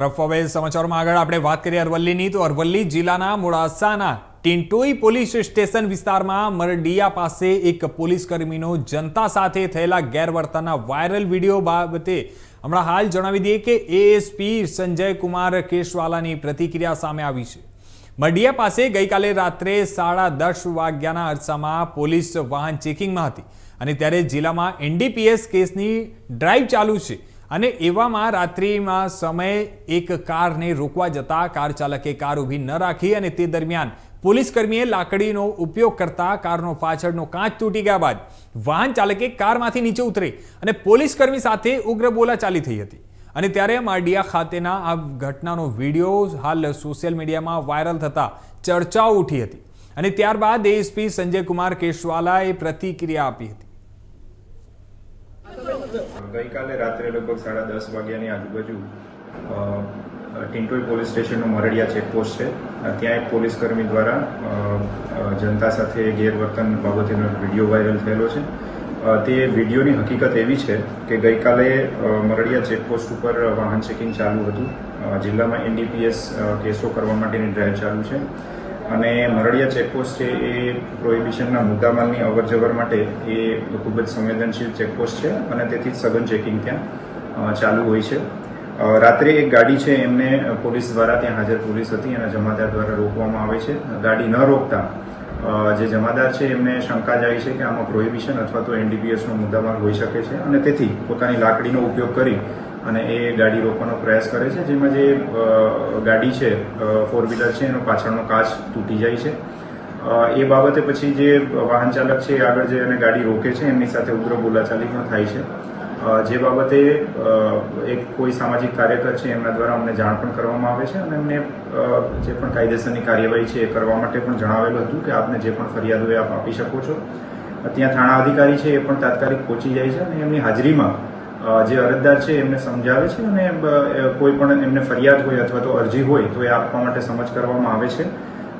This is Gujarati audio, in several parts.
તરફ સમાચારોમાં આગળ આપણે વાત કરીએ અરવલ્લીની, તો અરવલ્લી જિલ્લાના મોડાસાના ટિન્ટોઈ પોલીસ સ્ટેશન વિસ્તારમાં મરડિયા પાસે એક પોલીસ કર્મીનો જનતા સાથે થયેલા ગેરવર્તનના વાયરલ વીડિયો બાબતે હમણાં હાલ જણાવી દઈએ કે એએસપી સંજય કુમાર કેશવાલાની પ્રતિક્રિયા સામે આવી છે. મરડિયા પાસે ગઈકાલે રાત્રે સાડા દસ વાગ્યાના અરસામાં પોલીસ વાહન ચેકિંગમાં હતી અને ત્યારે જિલ્લામાં એનડીપીએસ કેસની ડ્રાઈવ ચાલુ છે. અને એવામાં રાત્રિમાં સમયે એક કારને રોકવા જતા કાર ચાલકે કાર ઊભી ન રાખી અને તે દરમિયાન પોલીસ કર્મીએ લાકડીનો ઉપયોગ કરતા કારનો પાછળનો કાચ તૂટી ગયા બાદ વાહન ચાલકે કારમાંથી નીચે ઉતરી અને પોલીસ કર્મી સાથે ઉગ્ર બોલાચાલી થઈ હતી. અને ત્યારે મારડિયા ખાતેના આ ઘટનાનો વીડિયો હાલ સોશિયલ મીડિયામાં વાયરલ થતા ચર્ચાઓ ઉઠી હતી. અને ત્યારબાદ એએસપી સંજય કુમાર કેશવાલાએ પ્રતિક્રિયા આપી હતી. ગઈકાલે રાત્રે લગભગ સાડા દસ વાગ્યાની આજુબાજુ ટિંટોઈ પોલીસ સ્ટેશનનો મરડિયા ચેકપોસ્ટ છે. ત્યાં એક પોલીસ કર્મી દ્વારા જનતા સાથે ગેરવર્તન બાબતેનો વીડિયો વાયરલ થયેલો છે. તે વિડીયોની હકીકત એવી છે કે ગઈકાલે મરડિયા ચેકપોસ્ટ ઉપર વાહન ચેકિંગ ચાલુ હતું. જિલ્લામાં એનડીપીએસ કેસો કરવા માટેની ડ્રાઈવ ચાલુ છે. અને મરડિયા ચેકપોસ્ટ છે એ પ્રોહિબિશનના મુદ્દામાલની અવર જવર માટે એ ખૂબ જ સંવેદનશીલ ચેકપોસ્ટ છે અને તેથી સઘન ચેકિંગ ત્યાં ચાલુ હોય છે. રાત્રે એક ગાડી છે, એમને પોલીસ દ્વારા ત્યાં હાજર પોલીસ હતી અને જમાદાર દ્વારા રોકવામાં આવે છે. ગાડી ન રોકતા જે જમાદાર છે, એમને શંકા જાય છે કે આમાં પ્રોહિબિશન અથવા તો એનડીપીએસનો મુદ્દામાલ હોઈ શકે છે અને તેથી પોતાની લાકડીનો ઉપયોગ કરી અને એ ગાડી રોકવાનો પ્રયાસ કરે છે, જેમાં જે ગાડી છે ફોર વ્હીલર છે, એનો પાછળનો કાચ તૂટી જાય છે. એ બાબતે પછી જે વાહન ચાલક છે એ આગળ જઈ અને ગાડી રોકે છે, એમની સાથે ઉગ્ર બોલાચાલી પણ થાય છે. જે બાબતે એક કોઈ સામાજિક કાર્યકર છે, એમના દ્વારા અમને જાણ પણ કરવામાં આવે છે અને એમને જે પણ કાયદેસરની કાર્યવાહી છે એ કરવા માટે પણ જણાવેલું હતું કે આપને જે પણ ફરિયાદ હોય આપ આપી શકો છો. ત્યાં થાણા અધિકારી છે એ પણ તાત્કાલિક પહોંચી જાય છે અને એમની હાજરીમાં જે અરજદાર છે, એમને સમજાવે છે અને કોઈ પણ એમને ફરિયાદ હોય અથવા તો અરજી હોય, તો એ આપવા માટે સમજ કરવામાં આવે છે.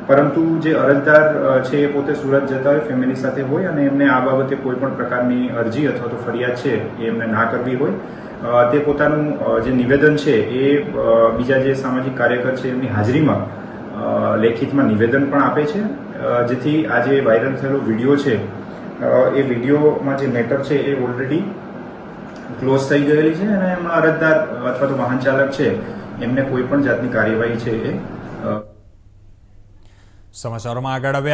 પરંતુ જે અરજદાર છે, એ પોતે સુરત જતા હોય ફેમિલી સાથે હોય અને એમને આ બાબતે કોઈ પણ પ્રકારની અરજી અથવા તો ફરિયાદ છે, એ એમને ના કરવી હોય તે પોતાનું જે નિવેદન છે, એ બીજા જે સામાજિક કાર્યકર છે, એમની હાજરીમાં લેખિતમાં નિવેદન પણ આપે છે. જેથી આ જે વાયરલ થયેલો વીડિયો છે એ વિડીયોમાં જે મેટર છે, એ ઓલરેડી ક્લોઝ થઈ ગયેલી છે અને એમાં અરજદાર અથવા તો વાહન ચાલક છે, એમને કોઈ પણ જાતની કાર્યવાહી છે એ સમાચારોમાં આગળ હવે